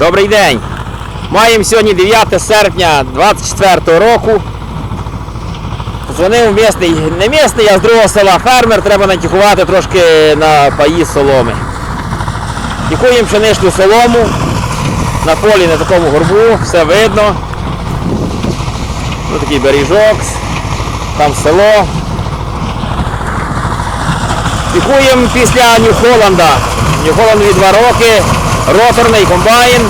Добрий день. Маємо сьогодні 9 серпня 24 року. Дзвонив місний, не місний, а з другого села фермер, треба натікувати трошки на паї соломи. Тікуємо пшеничну солому, на полі на такому горбу, все видно. Ось такий бережок, там село. Пікуємо після Нью-Холланда. Нью-Холландові 2 роки, роторний комбайн,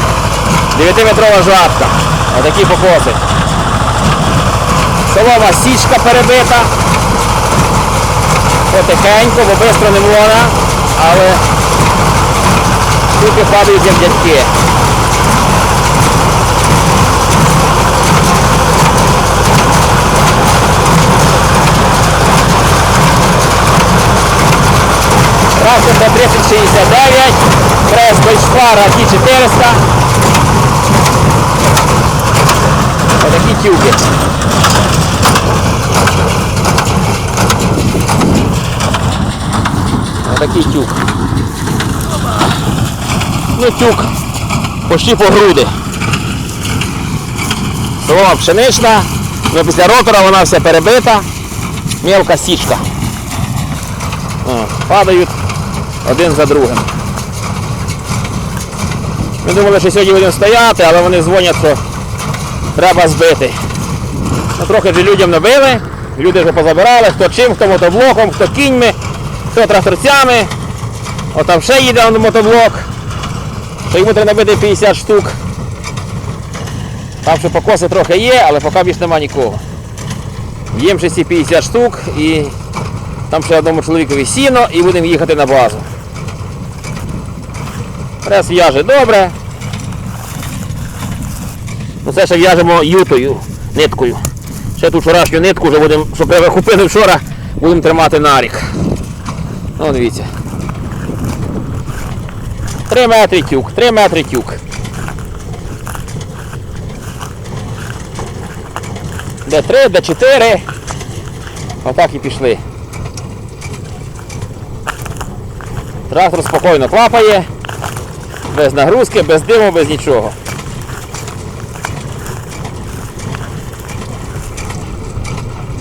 9-метрова жатка. Отакі покоси. Солома січка перебита. Потихеньку, бо швидко не можна, але штуки падають як. До 3069, прес Гольшфара Ті400. Отакі тюки. Отакий тюк. Ну, тюк почти по груди. Солома пшенична, але після ротора вона вся перебита, мелка січка. Падають один за другим. Ми думали, що сьогодні будемо стояти, але вони дзвонять, що треба збити. Ну, трохи вже людям набили, люди вже позабирали, хто чим, хто мотоблоком, хто кіньми, хто тракторцями. От там ще їде мотоблок. То йому треба набити 50 штук. Там ще покоси трохи є, але поки більш нема нікого. Їм ще ці 50 штук і там ще одному чоловікові сіно і будемо їхати на базу. Прес в'яже добре. Ну це ще в'яжемо ютою, ниткою. Ще ту вчорашню нитку вже будемо, що купили вчора, будемо тримати на рік. Ну, дивіться. 3 метри тюк, 3 метри тюк. Де 3, де 4. Отак і пішли. Трактор спокійно клапає, без нагрузки, без диму, без нічого.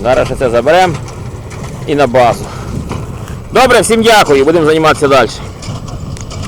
Зараз ще це заберемо і на базу. Добре, всім дякую, будемо займатися далі.